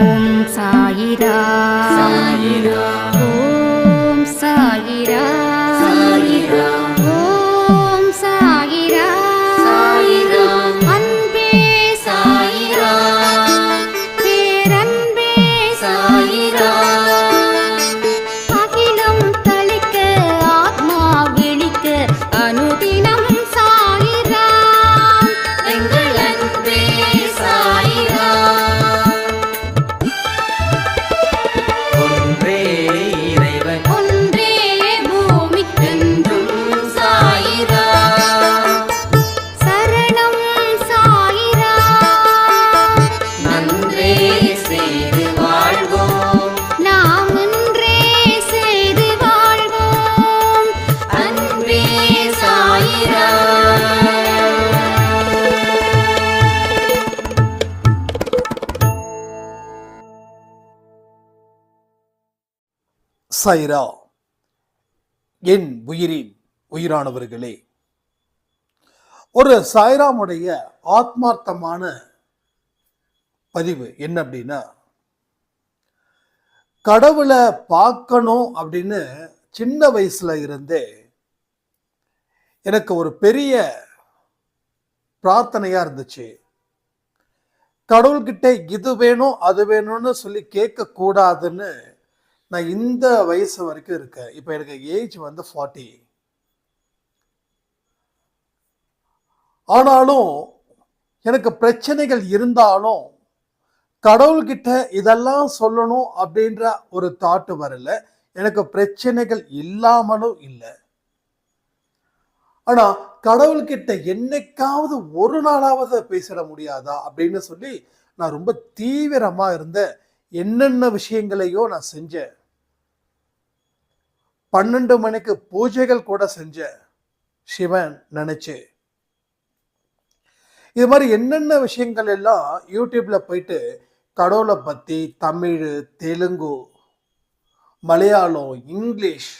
ஓம் சாயிரா சாயிரா சைரா என் உயிரின் உயிரானவர்களே. ஒரு சாய்ராமுடைய ஆத்மார்த்தமான பதிவு என்ன அப்படின்னா கடவுளை பார்க்கணும் அப்படின்னு சின்ன வயசுல இருந்தே எனக்கு ஒரு பெரிய பிரார்த்தனையா இருந்துச்சு. கடவுள்கிட்ட இது வேணும் அது வேணும்னு சொல்லி கேட்க கூடாதுன்னு நான் இந்த வயசு வரைக்கும் இருக்கேன். இப்போ எனக்கு ஏஜ் வந்து ஃபார்ட்டி ஆனாலும் எனக்கு பிரச்சனைகள் இருந்தாலும் கடவுள்கிட்ட இதெல்லாம் சொல்லணும் அப்படின்ற ஒரு தாட்டு வரல. எனக்கு பிரச்சனைகள் இல்லாமலும் இல்லை. ஆனா கடவுள்கிட்ட என்னைக்காவது ஒரு நாளாவது பேசிட முடியாதா அப்படின்னு சொல்லி நான் ரொம்ப தீவிரமா இருந்த என்னென்ன விஷயங்களையோ நான் செஞ்சேன். பன்னெண்டு மணிக்கு பூஜைகள் கூட செஞ்சேன் சிவன் நினைச்சு. இது மாதிரி என்னென்ன விஷயங்கள் எல்லாம் யூடியூப்ல போயிட்டு கடவுளை பத்தி தமிழ் தெலுங்கு மலையாளம் இங்கிலீஷ்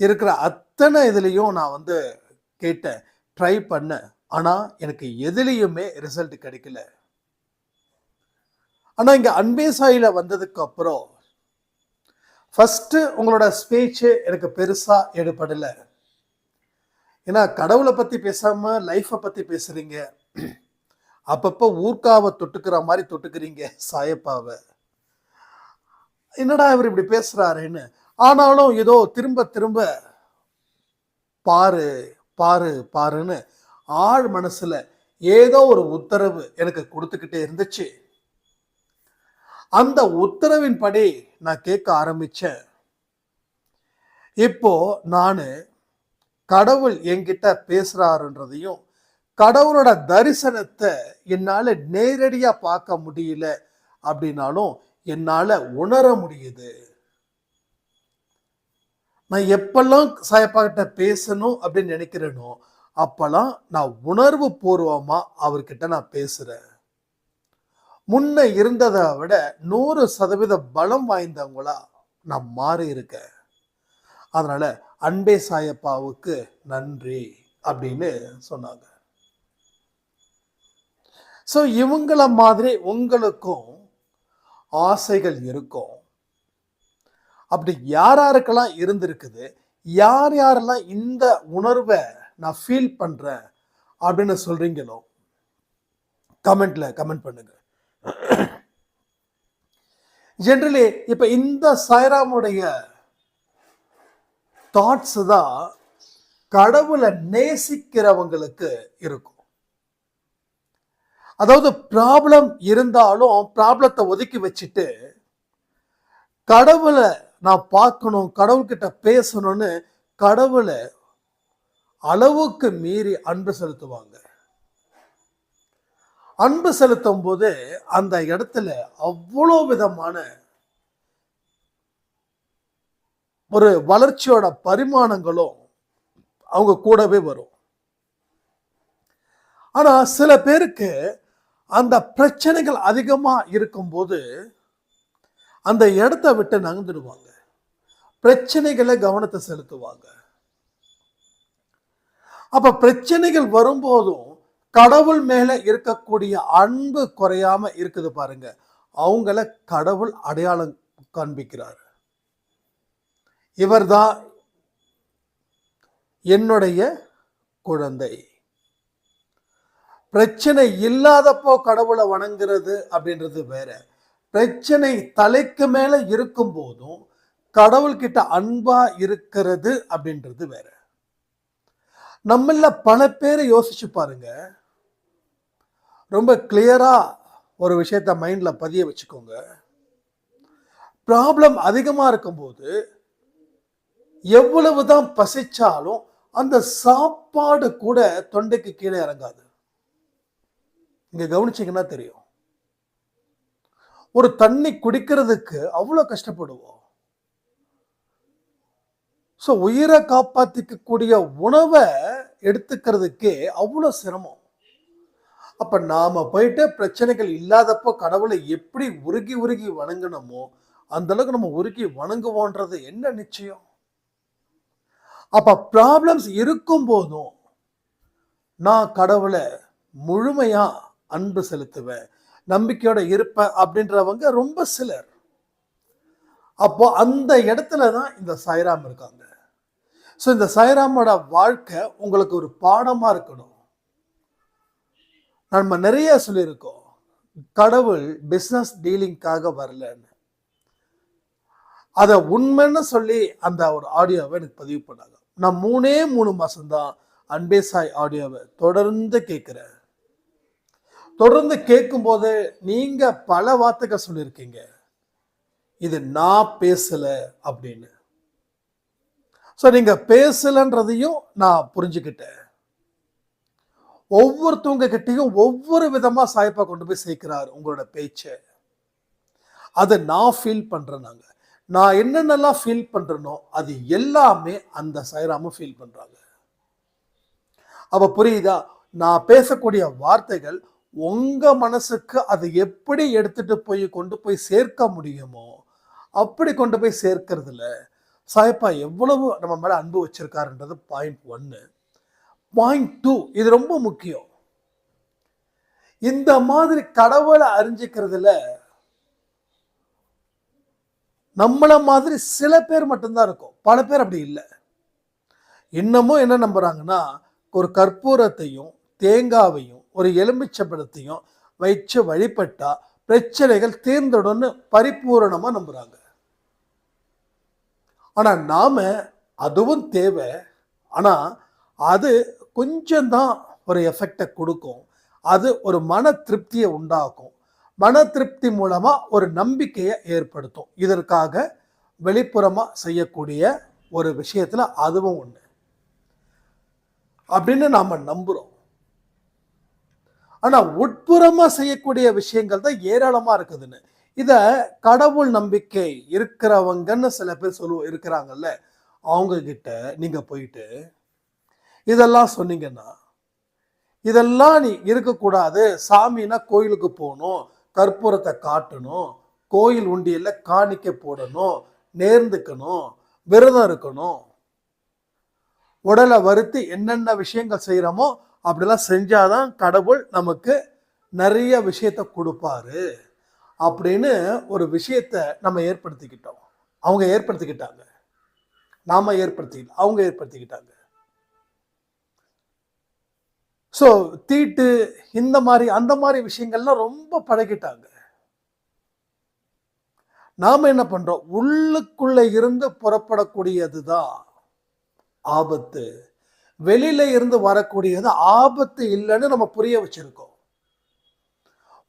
இருக்கிற அத்தனை இதுலேயும் நான் வந்து கேட்டேன் ட்ரை பண்ணேன். ஆனால் எனக்கு எதுலேயுமே ரிசல்ட் கிடைக்கல. ஆனால் இங்கே அன்பே சாயில வந்ததுக்கு அப்புறம் ஃபஸ்ட்டு உங்களோட ஸ்பீச்சு எனக்கு பெருசாக எடுபடலை. ஏன்னா கடவுளை பற்றி பேசாமல் லைஃப்பை பற்றி பேசுகிறீங்க அப்பப்போ ஊர்க்காவை தொட்டுக்கிற மாதிரி தொட்டுக்கிறீங்க சாயப்பாவை. என்னடா இவர் இப்படி பேசுகிறாருன்னு ஆனாலும் ஏதோ திரும்ப திரும்ப பாரு பாரு பாருன்னு ஆழ் மனசில் ஏதோ ஒரு உத்தரவு எனக்கு கொடுத்துக்கிட்டே இருந்துச்சு. அந்த உத்தரவின்படி நான் கேட்க ஆரம்பித்தேன் இப்போ நான் கடவுள் என்கிட்ட பேசுகிறாருன்றதையும் கடவுளோட தரிசனத்தை என்னால் நேரடியாக பார்க்க முடியல அப்படின்னாலும் என்னால் உணர முடியுது. நான் எப்பெல்லாம் சாயப்பாக்கிட்ட பேசணும் அப்படின்னு நினைக்கிறேனோ அப்பெல்லாம் நான் உணர்வு பூர்வமாக அவர்கிட்ட நான் பேசுகிறேன் முன்ன இருந்ததை விட நூறு சதவீத பலம் வாய்ந்தவங்களா நான் மாறி இருக்கேன் அதனால அன்பே சாயப்பாவுக்கு நன்றி அப்படின்னு சொன்னாங்க. ஸோ இவங்கள மாதிரி உங்களுக்கும் ஆசைகள் இருக்கும். அப்படி யார் யாருக்கெல்லாம் இருந்திருக்குது? யார் யாரெல்லாம் இந்த உணர்வை நான் ஃபீல் பண்ணுறேன் அப்படின்னு சொல்கிறீங்களோ கமெண்ட்ல கமெண்ட் பண்ணுங்க. ஜென்ரலி இப்ப இந்த சாய்ராமுடைய தாட்ஸ் தான் கடவுளை நேசிக்கிறவங்களுக்கு இருக்கும். அதாவது ப்ராப்ளம் இருந்தாலும் ப்ராப்ளத்தை ஒதுக்கி வச்சுட்டு கடவுளை நான் பார்க்கணும் கடவுள்கிட்ட பேசணும்னு கடவுளை அளவுக்கு மீறி அன்பு செலுத்துவாங்க. அன்பு செலுத்தும் போது அந்த இடத்துல அவ்வளோ விதமான ஒரு வளர்ச்சியோட பரிமாணங்களும் அவங்க கூடவே வரும். ஆனால் சில பேருக்கு அந்த பிரச்சனைகள் அதிகமாக இருக்கும்போது அந்த இடத்த விட்டு நகர்ந்துடுவாங்க. பிரச்சனைகளை கவனத்தை செலுத்துவாங்க. அப்போ பிரச்சனைகள் வரும்போதும் கடவுள் மேல இருக்கக்கூடிய அன்பு குறையாம இருக்குது பாருங்க. அவங்கள கடவுள் அடையாளம் காண்பிக்கிறார். இவர்தான் என்னுடைய குழந்தை. பிரச்சனை இல்லாதப்போ கடவுளை வணங்குறது அப்படின்றது வேற. பிரச்சனை தலைக்கு மேல இருக்கும் போதும் கடவுள்கிட்ட அன்பா இருக்கிறது அப்படின்றது வேற. நம்மள பல பேரை யோசிச்சு பாருங்க. ரொம்ப கிளியராக ஒரு விஷயத்த மைண்டில் பதிய வச்சுக்கோங்க. ப்ராப்ளம் அதிகமாக இருக்கும்போது எவ்வளவுதான் பசிச்சாலும் அந்த சாப்பாடு கூட தொண்டைக்கு கீழே இறங்காது. நீங்கள் கவனிச்சிங்கன்னா தெரியும். ஒரு தண்ணி குடிக்கிறதுக்கு அவ்வளோ கஷ்டப்படுவோம். ஸோ உயிரை காப்பாற்றிக்கக்கூடிய உணவை எடுத்துக்கிறதுக்கே அவ்வளோ சிரமம். அப்ப நாம போயிட்டு பிரச்சனைகள் இல்லாதப்போ கடவுளை எப்படி உருகி உருகி வணங்கணுமோ அந்த அளவுக்கு நம்ம உருகி வணங்குவோன்றது என்ன நிச்சயம்? அப்ப ப்ராப்ளம்ஸ் இருக்கும் போதும் நான் கடவுளை முழுமையா அன்பு செலுத்துவேன் நம்பிக்கையோட இருப்பேன் அப்படின்றவங்க ரொம்ப சிலர். அப்போ அந்த இடத்துல தான் இந்த சாய்ராம் இருக்காங்க. ஸோ இந்த சாய்ராமோட வாழ்க்கை உங்களுக்கு ஒரு பாடமாக இருக்கணும். நம்ம நிறைய சொல்லியிருக்கோம். கடவுள் பிஸ்னஸ் டீலிங்காக வரலன்னு. அதை உண்மைன்னு சொல்லி அந்த ஒரு ஆடியோவை எனக்கு பதிவு பண்ணாங்க. நான் மூணே மூணு மாதம்தான் அன்பே சாய் ஆடியோவை தொடர்ந்து கேட்குறேன். தொடர்ந்து கேட்கும்போது நீங்கள் பல வார்த்தைகள் சொல்லியிருக்கீங்க. இது நான் பேசலை அப்படின்னு. ஸோ நீங்கள் பேசலைன்றதையும் நான் புரிஞ்சுக்கிட்டேன். ஒவ்வொருத்தவங்க கிட்டையும் ஒவ்வொரு விதமா சாய்ப்பா கொண்டு போய் சேர்க்கிறார் உங்களோட பேச்சை. அதை நான் ஃபீல் பண்றேன் நான் என்னென்னலாம் ஃபீல் பண்றேனோ அது எல்லாமே அந்த சாய்ராமும் ஃபீல் பண்றாங்க. அப்ப புரியுதா? நான் பேசக்கூடிய வார்த்தைகள் உங்க மனசுக்கு அதை எப்படி எடுத்துட்டு போய் கொண்டு போய் சேர்க்க முடியுமோ அப்படி கொண்டு போய் சேர்க்கறதுல சாயப்பா எவ்வளவு நம்ம மேல அன்பு வச்சிருக்காருன்றது பாயிண்ட் ஒன்னு பாயிண்ட் டூ இது ரொம்ப முக்கியம். இந்த மாதிரி கடவுளை அறிஞ்சிக்கிறதுல நம்மள மாதிரி சில பேர் மட்டும்தான் இருக்கும். பல பேர் அப்படி இல்லை. இன்னமும் என்ன நம்புறாங்கன்னா ஒரு கற்பூரத்தையும் தேங்காவையும் ஒரு எலுமிச்சப்பழத்தையும் வச்சு வழிபட்டா பிரச்சனைகள் தீர்ந்துடும்னு பரிபூரணமா நம்புறாங்க. ஆனா நாம அதுவும் தேவை. ஆனா அது கொஞ்சம்தான் ஒரு எஃபெக்டை கொடுக்கும். அது ஒரு மன திருப்தியை உண்டாக்கும். மன திருப்தி மூலமாக ஒரு நம்பிக்கையை ஏற்படுத்தும். இதற்காக வெளிப்புறமாக செய்யக்கூடிய ஒரு விஷயத்தில் அதுவும் ஒன்று அப்படின்னு நாம் நம்புகிறோம் ஆனால் உட்புறமாக செய்யக்கூடிய விஷயங்கள் தான் ஏராளமாக இருக்குதுன்னு. இதை கடவுள் நம்பிக்கை இருக்கிறவங்கன்னு சில பேர் சொல்லுவோம் இருக்கிறாங்கல்ல. அவங்க கிட்ட போயிட்டு இதெல்லாம் சொன்னீங்கன்னா இதெல்லாம் நீ இருக்கக்கூடாது. சாமினா கோயிலுக்கு போகணும் கற்பூரத்தை காட்டணும் கோயில் உண்டியில் காணிக்க போடணும் நேர்ந்துக்கணும் விரதம் இருக்கணும். உடலை வருத்தி என்னென்ன விஷயங்கள் செய்கிறோமோ அப்படிலாம் செஞ்சாதான் கடவுள் நமக்கு நிறைய விஷயத்த கொடுப்பாரு. அப்படின்னு ஒரு விஷயத்த நம்ம ஏற்படுத்திக்கிட்டோம். அவங்க ஏற்படுத்திக்கிட்டாங்க. நாம ஏற்படுத்திக்கிட்டோம் அவங்க ஏற்படுத்திக்கிட்டாங்க. ஸோ தீட்டு இந்த மாதிரி அந்த மாதிரி விஷயங்கள்லாம் ரொம்ப பழகிட்டாங்க. நாம் என்ன பண்ணுறோம் உள்ளுக்குள்ளே இருந்து புறப்படக்கூடியது தான் ஆபத்து. வெளியில இருந்து வரக்கூடியது ஆபத்து இல்லைன்னு நம்ம புரிய வச்சிருக்கோம்.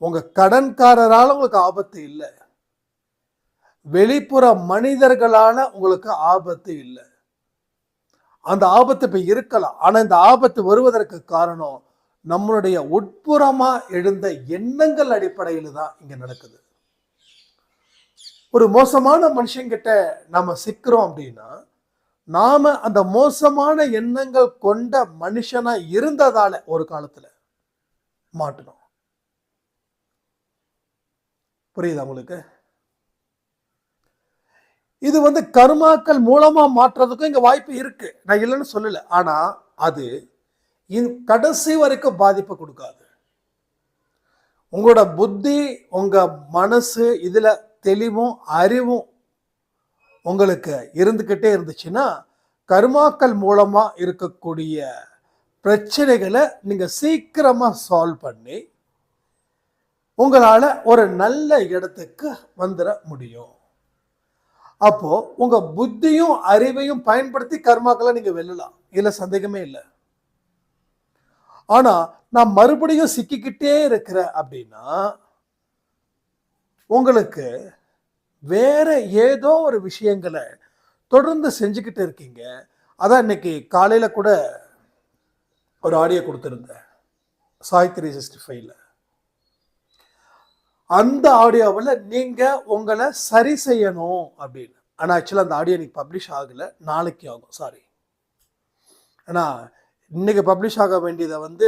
உங்க கடன்காரரால் உங்களுக்கு ஆபத்து இல்லை. வெளிப்புற மனிதர்களால் உங்களுக்கு ஆபத்து இல்லை. அந்த ஆபத்து இப்போ இருக்கலாம். ஆனால் இந்த ஆபத்து வருவதற்கு காரணம் நம்மளுடைய உட்புறமாக எழுந்த எண்ணங்கள் அடிப்படையில் தான் இங்கே நடக்குது. ஒரு மோசமான மனுஷங்கிட்ட நம்ம சிக்கிறோம் அப்படின்னா நாம் அந்த மோசமான எண்ணங்கள் கொண்ட மனுஷனாக இருந்ததால் ஒரு காலத்தில் மாட்டணும் புரியுதா உங்களுக்கு? இது வந்து கருமாக்கள் மூலமாக மாற்றுறதுக்கும் இங்கே வாய்ப்பு இருக்கு. நான் இல்லைன்னு சொல்லலை. ஆனால் அது இன் கடைசி வரைக்கும் பாதிப்பை கொடுக்காது. உங்களோட புத்தி உங்கள் மனசு இதில் தெளிவும் அறிவும் உங்களுக்கு இருந்துக்கிட்டே இருந்துச்சுன்னா கருமாக்கள் மூலமாக இருக்கக்கூடிய பிரச்சனைகளை நீங்கள் சீக்கிரமாக சால்வ் பண்ணி உங்களால் ஒரு நல்ல இடத்துக்கு வந்துட முடியும். அப்போ உங்க புத்தியும் அறிவையும் பயன்படுத்தி கர்மாக்களை நீங்க வெல்லலாம். இதுல சந்தேகமே இல்லை. ஆனா நான் மறுபடியும் சிக்கிக்கிட்டே இருக்கிறேன் அப்படின்னா உங்களுக்கு வேற ஏதோ ஒரு விஷயங்களை தொடர்ந்து செஞ்சுக்கிட்டு இருக்கீங்க. அதான் இன்னைக்கு காலையில கூட ஒரு ஆடியோ கொடுத்துருந்தேன். சாய் த்ரீ சிக்ஸ்டி ஃபைவ்ல. அந்த ஆடியோவில் நீங்கள் உங்களை சரி செய்யணும் அப்படின்னு. ஆனால் ஆக்சுவலாக அந்த ஆடியோ இன்னைக்கு பப்ளிஷ் ஆகலை. நாளைக்கு ஆகும். சாரி ஆனால் இன்னைக்கு பப்ளிஷ் ஆக வேண்டியதை வந்து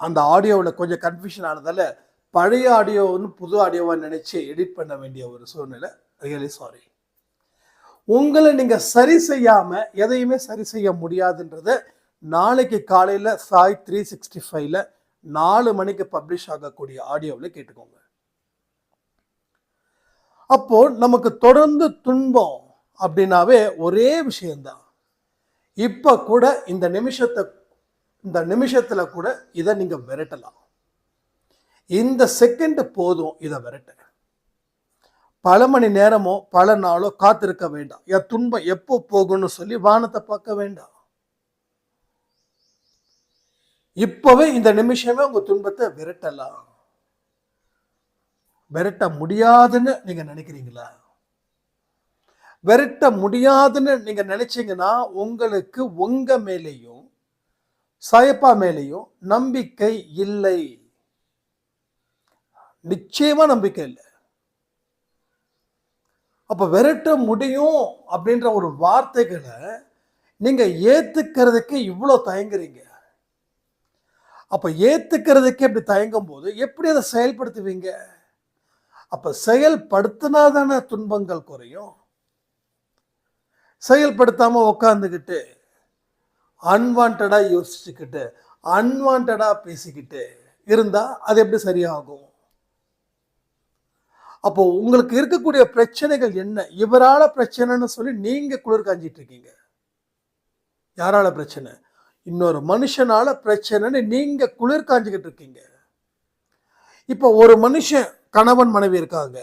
அந்த ஆடியோவில் கொஞ்சம் கன்ஃபியூஷன் ஆனதால பழைய ஆடியோன்னு புது ஆடியோவாக நினச்சி எடிட் பண்ண வேண்டிய ஒரு சூழ்நிலை. ரியலி சாரி உங்களை நீங்கள் சரி செய்யாமல் எதையுமே சரி செய்ய முடியாதுன்றத நாளைக்கு காலையில் சாய் த்ரீ சிக்ஸ்டி ஃபைவ்ல நாலு மணிக்கு பப்ளிஷ் ஆகக்கூடிய ஆடியோவில் கேட்டுக்கோங்க. அப்போ நமக்கு தொடர்ந்து துன்பம் அப்படின்னாவே ஒரே விஷயம்தான். இப்போ கூட இந்த நிமிஷத்தை இந்த நிமிஷத்தில் கூட இதை நீங்கள் விரட்டலாம். இந்த செகண்ட் போதும் இதை விரட்ட. பல மணி நேரமோ பல நாளோ காத்திருக்க வேண்டாம். என் துன்பம் எப்போ போகும்னு சொல்லி வானத்தை பார்க்க வேண்டாம். இப்பவே இந்த நிமிஷமே உங்க துன்பத்தை விரட்டலாம். விரட்ட முடியாதுன்னு நீங்க நினைக்கிறீங்களா? விரட்ட முடியாதுன்னு நீங்க நினைச்சீங்கன்னா உங்களுக்கு உங்க மேலேயும் சாயப்பா மேலேயும் நம்பிக்கை இல்லை. நிச்சயமா நம்பிக்கை இல்லை. அப்ப விரட்ட முடியும் அப்படின்ற ஒரு வார்த்தைகளை நீங்க ஏத்துக்கிறதுக்கு இவ்வளோ தயங்குறீங்க. அப்போ ஏற்றுக்கிறதுக்கே இப்படி தயங்கும் போது எப்படி அதை செயல்படுத்துவீங்க? அப்போ செயல்படுத்தினா தானே துன்பங்கள் குறையும். செயல்படுத்தாமல் உக்காந்துக்கிட்டு அன்வான்டாக யோசிச்சுக்கிட்டு அன்வான்டாக பேசிக்கிட்டு இருந்தால் அது எப்படி சரியாகும்? அப்போ உங்களுக்கு இருக்கக்கூடிய பிரச்சனைகள் என்ன? இவரால் பிரச்சனைன்னு சொல்லி நீங்கள் குளிர் காஞ்சிட்டு இருக்கீங்க. யாரால பிரச்சனை? இன்னொரு மனுஷனால் பிரச்சனைன்னு நீங்கள் குளிர் காஞ்சிக்கிட்டு இருக்கீங்க. இப்போ ஒரு மனுஷன் கணவன் மனைவி இருக்காங்க.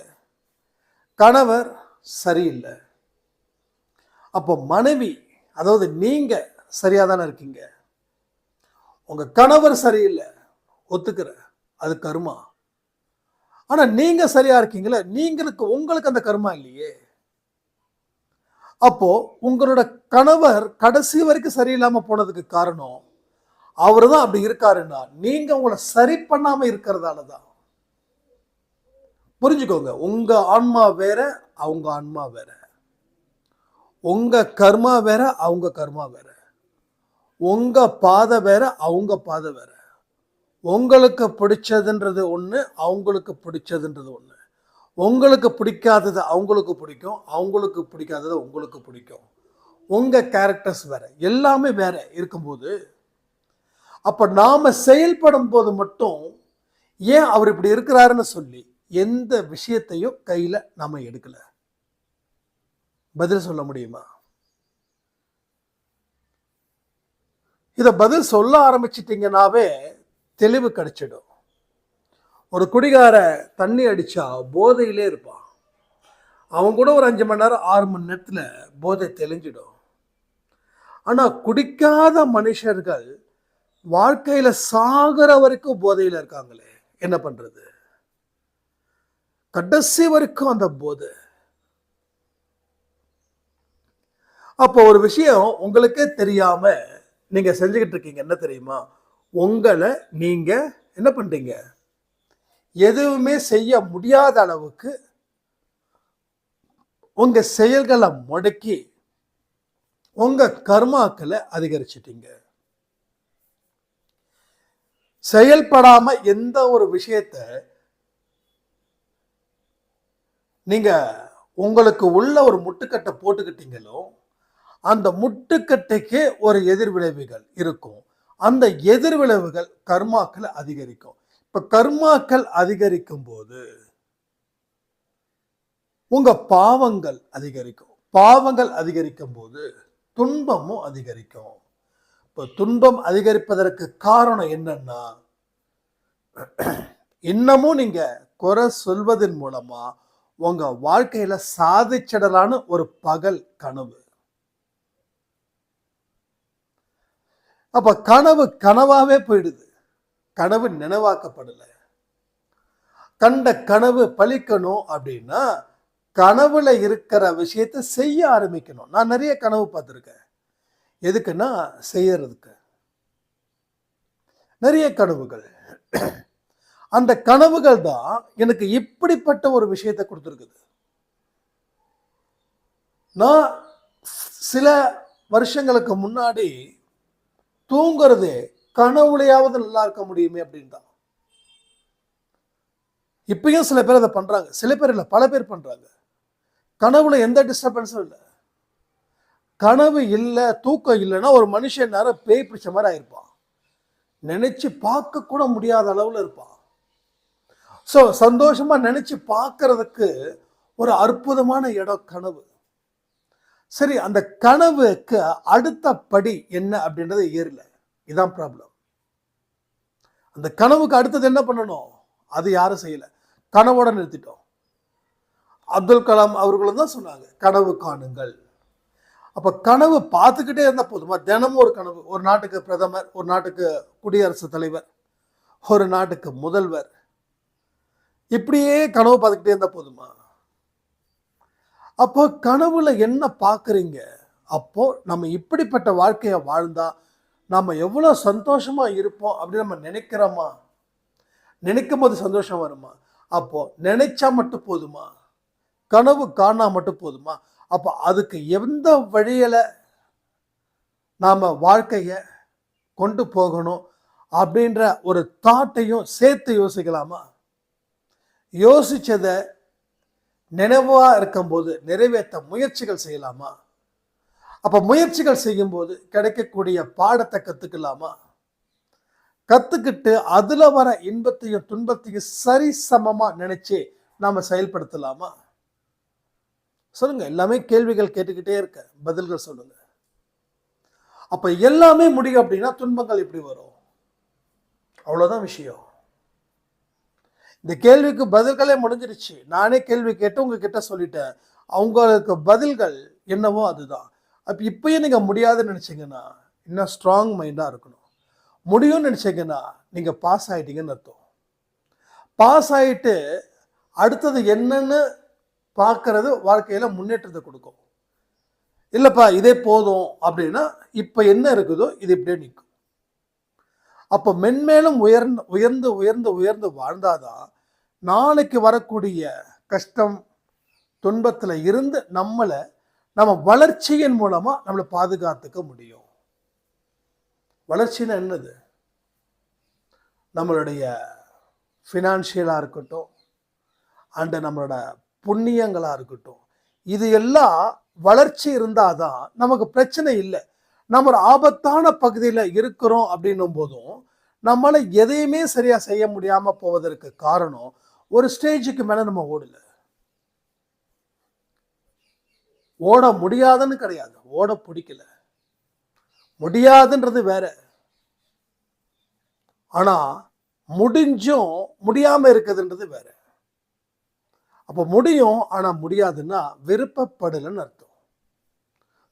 கணவர் சரியில்லை. அப்போ மனைவி அதாவது நீங்கள் சரியாக தானே இருக்கீங்க? உங்கள் கணவர் சரியில்லை. ஒத்துக்கிற அது கருமா? ஆனால் நீங்கள் சரியாக இருக்கீங்களே நீங்களுக்கு உங்களுக்கு அந்த கருமா இல்லையே. அப்போ உங்களோட கணவர் கடைசி வரைக்கும் சரியில்லாம போனதுக்கு காரணம் அவர் தான் அப்படி இருக்காருன்னா நீங்க உங்களை சரி பண்ணாம இருக்கிறதால தான் புரிஞ்சுக்கோங்க உங்க ஆன்மா வேற அவங்க ஆன்மா வேற. உங்க கர்மா வேற அவங்க கர்மா வேற. உங்க பாதை வேற அவங்க பாதை வேற. உங்களுக்கு பிடிச்சதுன்றது ஒன்று அவங்களுக்கு பிடிச்சதுன்றது ஒன்று உங்களுக்கு பிடிக்காதது அவங்களுக்கு பிடிக்கும் அவங்களுக்கு பிடிக்காதது உங்களுக்கு பிடிக்கும். உங்கள் கேரக்டர்ஸ் வேறு எல்லாமே வேற இருக்கும்போது அப்போ நாம் செயல்படும் போது மட்டும் ஏன் அவர் இப்படி இருக்கிறாருன்னு சொல்லி எந்த விஷயத்தையும் கையில் நம்ம எடுக்கலை. பதில் சொல்ல முடியுமா? இதை பதில் சொல்ல ஆரம்பிச்சிட்டிங்கனாவே தெளிவு கிடைச்சிடும். ஒரு குடிகார தண்ணி அடித்தா போதையிலே இருப்பான். அவன் கூட ஒரு அஞ்சு மணி நேரம் ஆறு மணி நேரத்தில் போதை தெளிஞ்சிடும். ஆனால் குடிக்காத மனுஷர்கள் வாழ்க்கையில் சாகிற வரைக்கும் போதையில் இருக்காங்களே என்ன பண்ணுறது கடைசி வரைக்கும் அந்த போதை. அப்போ ஒரு விஷயம் உங்களுக்கே தெரியாமல் நீங்கள் செஞ்சுக்கிட்டு இருக்கீங்க என்ன தெரியுமா? உங்களை நீங்கள் என்ன பண்ணுறீங்க எதுவுமே செய்ய முடியாத அளவுக்கு உங்க செயல்களை முடக்கி உங்க கர்மாக்களை அதிகரிச்சிட்டீங்க. செயல்படாம எந்த ஒரு விஷயத்த நீங்க உங்களுக்கு உள்ள ஒரு முட்டுக்கட்டை போட்டுக்கிட்டீங்களோ அந்த முட்டுக்கட்டைக்கே ஒரு எதிர்விளைவுகள் இருக்கும். அந்த எதிர்விளைவுகள் கர்மாக்களை அதிகரிக்கும். இப்போ கர்மாக்கள் அதிகரிக்கும் போது உங்க பாவங்கள் அதிகரிக்கும். பாவங்கள் அதிகரிக்கும் போது துன்பமும் அதிகரிக்கும். இப்போ துன்பம் அதிகரிப்பதற்கு காரணம் என்னன்னா இன்னமும் நீங்க குறை சொல்வதன் மூலமா உங்க வாழ்க்கையில சாதிச்சிடலான்னு ஒரு பகல் கனவு. அப்ப கனவு கனவாவே போயிடுது. கனவு நினைவாக்கப்படலை. கண்ட கனவு பலிக்கணும் அப்படின்னா கனவுல இருக்கிற விஷயத்தை செய்ய ஆரம்பிக்கணும். நான் நிறைய கனவு பார்த்துருக்கேன். எதுக்குன்னா செய்யறதுக்கு. நிறைய கனவுகள். அந்த கனவுகள் தான் எனக்கு இப்படிப்பட்ட ஒரு விஷயத்தை கொடுத்துருக்குது. நான் சில வருஷங்களுக்கு முன்னாடி தூங்குறதே கனவுலையாவது நல்லா இருக்க முடியுமே அப்படின்னு தான் இப்பயும் சில பேர் அதை பண்ணுறாங்க சில பேர் இல்லை பல பேர் பண்ணுறாங்க கனவுல எந்த டிஸ்டர்பன்ஸும் இல்லை. கனவு இல்லை தூக்கம் இல்லைன்னா ஒரு மனுஷன் நேரம் பேய் பிடிச்ச மாதிரி ஆயிருப்பான். நினைச்சு பார்க்க கூட முடியாத அளவில் இருப்பான். ஸோ சந்தோஷமா நினைச்சு பார்க்கறதுக்கு ஒரு அற்புதமான இடம் கனவு. சரி அந்த கனவுக்கு அடுத்த படி என்ன அப்படின்றத ஏறல. இதான் ப்ராப்ளம் அந்த கனவுக்கு அடுத்தது என்ன பண்ணணும்? அது யாரும் செய்யல. கனவோட நிறுத்திட்டோம். அப்துல் கலாம் அவர்களும் தான் சொன்னாங்க கனவு காணுங்கள். அப்போ கனவு பார்த்துக்கிட்டே இருந்தா போதுமா? தினமும் ஒரு கனவு. ஒரு நாட்டுக்கு பிரதமர் ஒரு நாட்டுக்கு குடியரசுத் தலைவர் ஒரு நாட்டுக்கு முதல்வர். இப்படியே கனவு பார்த்துக்கிட்டே இருந்தா போதுமா? அப்போ கனவுல என்ன பார்க்குறீங்க? அப்போ நம்ம இப்படிப்பட்ட வாழ்க்கையை வாழ்ந்தா நாம் எவ்வளோ சந்தோஷமாக இருப்போம் அப்படின்னு நம்ம நினைக்கிறோமா? நினைக்கும் போது சந்தோஷம் வருமா? அப்போது நினைச்சா மட்டும் போதுமா? கனவு காணா மட்டும் போதுமா? அப்போ அதுக்கு எந்த வழியில் நாம் வாழ்க்கையை கொண்டு போகணும் அப்படின்ற ஒரு தாட்டையும் சேர்த்து யோசிக்கலாமா? யோசித்ததை நினைவாக இருக்கும்போது நிறைவேற்ற முயற்சிகள் செய்யலாமா? அப்போ முயற்சிகள் செய்யும்போது கிடைக்கக்கூடிய பாடத்தை கற்றுக்கலாமா கற்றுக்கிட்டு அதில் வர இன்பத்தையும் துன்பத்தையும் சரி சமமாக நினச்சி நாம் செயல்படுத்தலாமா? சொல்லுங்கள் எல்லாமே கேள்விகள் கேட்டுக்கிட்டே இருக்க பதில்கள் சொல்லுங்கள் அப்போ எல்லாமே முடியும் அப்படின்னா துன்பங்கள் எப்படி வரும்? அவ்வளோதான் விஷயம். இந்த கேள்விக்கு பதில்களே முடிஞ்சிருச்சு. நானே கேள்வி கேட்டு உங்ககிட்ட சொல்லிட்டேன். அவங்களுக்கு பதில்கள் என்னவோ அதுதான். அப்போ இப்பயும் நீங்கள் முடியாதுன்னு நினச்சிங்கன்னா இன்னும் ஸ்ட்ராங் மைண்டாக இருக்கணும். முடியும்னு நினச்சிங்கன்னா நீங்கள் பாஸ் ஆகிட்டீங்கன்னு அர்த்தம். பாஸ் ஆகிட்டு அடுத்தது என்னன்னு பார்க்கறது வாழ்க்கையில் முன்னேற்றத்தை கொடுக்கும். இல்லைப்பா இதே போதும் அப்படின்னா இப்போ என்ன இருக்குதோ இது இப்படியே நிற்கும். அப்போ மென்மேலும் உயர்ந்து உயர்ந்து உயர்ந்து உயர்ந்து வாழ்ந்தாதான் நாளைக்கு வரக்கூடிய கஷ்டம் துன்பத்தில் இருந்து நம்மளை நம்ம வளர்ச்சியின் மூலமாக நம்மளை பாதுகாத்துக்க முடியும். வளர்ச்சின்னா என்னது? நம்மளுடைய ஃபினான்ஷியலாக இருக்கட்டும் அண்டு நம்மளோட புண்ணியங்களாக இருக்கட்டும் இது எல்லாம் வளர்ச்சி இருந்தாதான் நமக்கு பிரச்சனை இல்லை. நம்ம ஒரு ஆபத்தான பகுதியில் இருக்கிறோம் அப்படின்னும் போதும் நம்மளால் எதையுமே சரியாக செய்ய முடியாமல் போவதற்கு காரணம் ஒரு ஸ்டேஜுக்கு மேலே நம்ம ஓடலை. ஓட முடியாதுன்னு கிடையாது. ஓட பிடிக்கல. முடியாதுன்றது வேற. ஆனால் முடிஞ்சும் முடியாமல் இருக்குதுன்றது வேற. அப்போ முடியும் ஆனால் முடியாதுன்னா விருப்பப்படலைன்னு அர்த்தம்.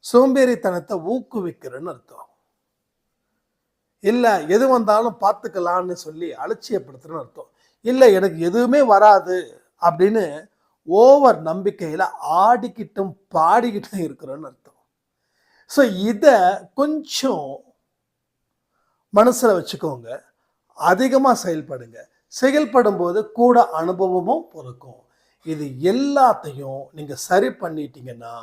சோம்பேறித்தனத்தை ஊக்குவிக்கிறேன்னு அர்த்தம். இல்லை எது வந்தாலும் பார்த்துக்கலான்னு சொல்லி அலட்சியப்படுத்துறேன்னு அர்த்தம். இல்லை எனக்கு எதுவுமே வராது அப்படின்னு ஓவர் நம்பிக்கையில் ஆடிக்கிட்டும் பாடிக்கிட்டும் இருக்கிறோன்னு அர்த்தம். ஸோ இதை கொஞ்சம் மனசில் வச்சுக்கோங்க. அதிகமாக செயல்படுங்க. செயல்படும் போது கூட அனுபவமும் பிறக்கும். இது எல்லாத்தையும் நீங்கள் சரி பண்ணிட்டீங்கன்னா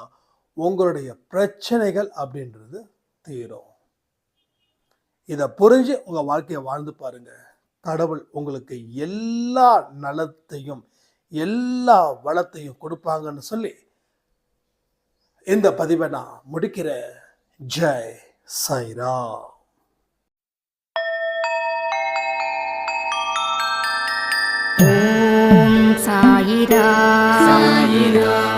உங்களுடைய பிரச்சனைகள் அப்படின்றது தீரும். இதை புரிஞ்சு உங்கள் வாழ்க்கையை வாழ்ந்து பாருங்கள் கடவுள் உங்களுக்கு எல்லா நலத்தையும் எல்லா வளத்தையும் கொடுப்பாங்கன்னு சொல்லி இந்த பதிவை நான் முடிக்கிறேன். ஜெய் சாய்ராம். ஓம் சாயிரா சாயிரா